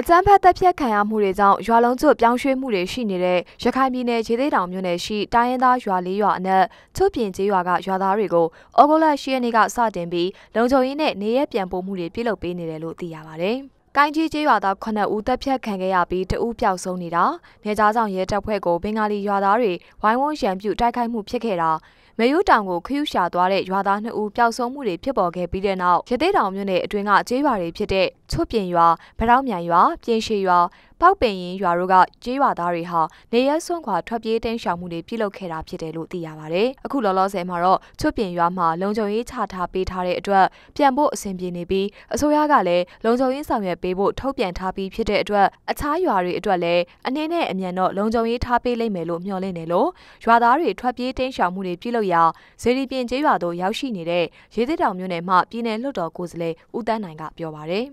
အကြမ်းဖက်တပ်ဖြတ်ခံရမှုတွေကြောင့်ရွာလုံးကျွတ်ပြောင်းရွှေ့မှုတွေရှိနေတဲ့ရခိုင်ပြည်နယ်ခြေသိတောင်မြို့နယ်ရှိတိုင်းရင်းသားရွာလေးရွာအနက်ချုပ်ပြင်ကျေးရွာကရွာသားတွေကိုဩဂုတ်လ10ရက်နေ့ကစတင်ပြီးလုံခြုံရေးနဲ့နေရက်ပြန်ပို့မှုတွေပြုလုပ်ပေးနေတယ်လို့သိရပါဗျ။ကိုင်းကြီးကျေးရွာသား9ဦးတပ်ဖြတ်ခံခဲ့ရပြီးတဦးပျောက်ဆုံးနေတာနေကြားဆောင်ရဲတပ်ဖွဲ့ကိုဘင်္ဂါလီရွာသားတွေဝိုင်းဝန်းရံပြုတိုက်ခိုက်မှုဖြစ်ခဲ့တာ မေယူတောင်ကိုခရူးရှာသွားတဲ့ရွာသား2ဦးပျောက်ဆုံးမှုတွေဖြစ်ပေါ်ခဲ့ပြီးတဲ့နောက်ရသေးတောင်မြို့နယ်အတွင်းကကျေးရွာတွေဖြစ်တဲ့ချွတ်ပြင်ရွာဗရောင်းမြိုင်ရွာပြင်ရှည်ရွာပောက်ပင်ရင်ရွာတို့ကကျေးရွာသားတွေဟာနေရက်စွန့်ခွာထွက်ပြေးတိမ်းရှောင်မှုတွေပြုလုပ်ခဲ့တာဖြစ်တယ်လို့သိရပါဗျ။အခုလောလောဆယ်မှာတော့ချွတ်ပြင်ရွာမှာလုံခြုံရေးချထားပေးထားတဲ့အတွက်ပြန်ဖို့အဆင်ပြေနေပြီးအစိုးရကလည်းလုံခြုံရေးဆောင်ရွက်ပေးဖို့ထုတ်ပြန်ထားပြီးဖြစ်တဲ့အတွက်အခြားရွာတွေအတွက်လည်းအနည်းနဲ့အမြန်တော့လုံခြုံရေးထားပေးလိမ့်မယ်လို့မျှော်လင့်တယ်လို့ရွာသားတွေထွက်ပြေးတိမ်းရှောင်မှုတွေပြုလုပ်ရာဇေဒီပြင်ကျေးရွာသို့ရောက်ရှိနေတဲ့ရေသစ်တောင်မြို့နယ်မှပြည်내လွှတ်တော်ကိုယ်စားလှယ်ဦးတန်းနိုင်ကပြောပါတယ်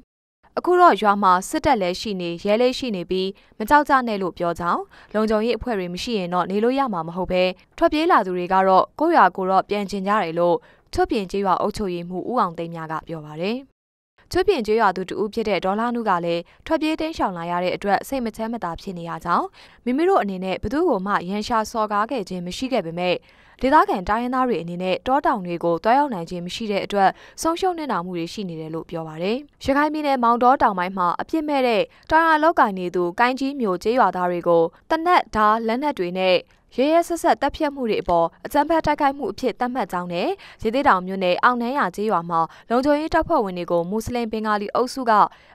အခုတော့ရွာမှာစစ်တပ်လည်းရှိနေရဲလည်းရှိနေပြီးမကြောက်ကြနဲ့လို့ပြောကြောင်းလုံခြုံရေးအဖွဲ့တွေမရှိရင်တော့နေလို့ရမှာမဟုတ်ပဲထွက်ပြေးလာသူတွေကတော့ကိုယ့်ရွာကိုတော့ပြန်ကျင်ကြတယ်လို့ထွတ်ပြင်ကျေးရွာအုပ်ချုပ်ရေးမှူးဦးအောင်သိန်းမြကပြောပါတယ်ချွတ်ပြင်ကျွေးရွာသူတူဖြစ်တဲ့ဒေါ်လာနုကလည်းထွက်ပြေးတင်းရှောင်လာရတဲ့အတွက်စိတ်မချမ်းမသာဖြစ်နေရကြောင်းမိမိတို့အနေနဲ့ဘသူ့ကိုမှရန်ရှာစော်ကားခဲ့ခြင်းမရှိခဲ့ပေမဲ့ ဒေသခံတိုင်းရင်းသားတွေအနေနဲ့တောတောင်တွေကိုတွားရောက်နိုင်ခြင်းမရှိတဲ့အတွက်ဆုံးရှုံးနေတာမှုတွေရှိနေတယ်လို့ပြောပါတယ်။ရခိုင်ပြည်နယ်မောင်တောတောင်ပိုင်းမှာအပြစ်မဲ့တဲ့တာယာလောက်ကင်နေသူကိုင်းကြီးမျိုးကျေးရွာသားတွေကိုတနက်ဓာလက်နက်တွေနဲ့ရဲရဲဆက်ဆက်တပ်ဖြတ်မှုတွေအပေါ်အကြမ်းဖက်တိုက်ခိုက်မှုအဖြစ်သတ်မှတ်ကြောင်းနဲ့ရသေးတောင်မြို့နယ်အောင်နှန်းရကျေးရွာမှာလုံခြုံရေးတပ်ဖွဲ့ဝင်တွေကိုမွတ်စလင်ဘင်္ဂါလီအုပ်စုက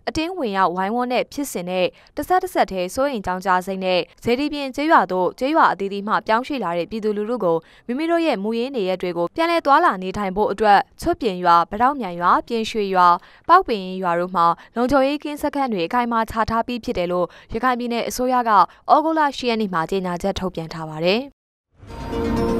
အတင်းဝင်ရောက်ဝိုင်းဝန်းတဲ့ဖြစ်စဉ်နဲ့တဆက်တဆက်တည်းစိုးရင်ကြောင်းကြားစိမ့်နဲ့ဇေဒီပြင်ကျေးရွာတို့ကျေးရွာအသီးသီးမှပြောင်းရွှေ့လာတဲ့ပြည်သူလူထုကိုမိမိတို့ရဲ့မူရင်းနေရက်တွေကိုပြန်လည်သွာလာနေထိုင်ဖို့အတွက်ချွတ်ပြင်ရွာဗတောက်မြန်ရွာပြင်ရွှေရွာပောက်ပင်ရွာတို့မှာလုံခြုံရေးကင်းစခန်းတွေအခိုင်အမာချထားပြီးဖြစ်တယ်လို့ရခိုင်ပြည်နယ်အစိုးရကဩဂုတ်လ10ရက်နေ့မှာကြေညာချက်ထုတ်ပြန်ထားပါတယ်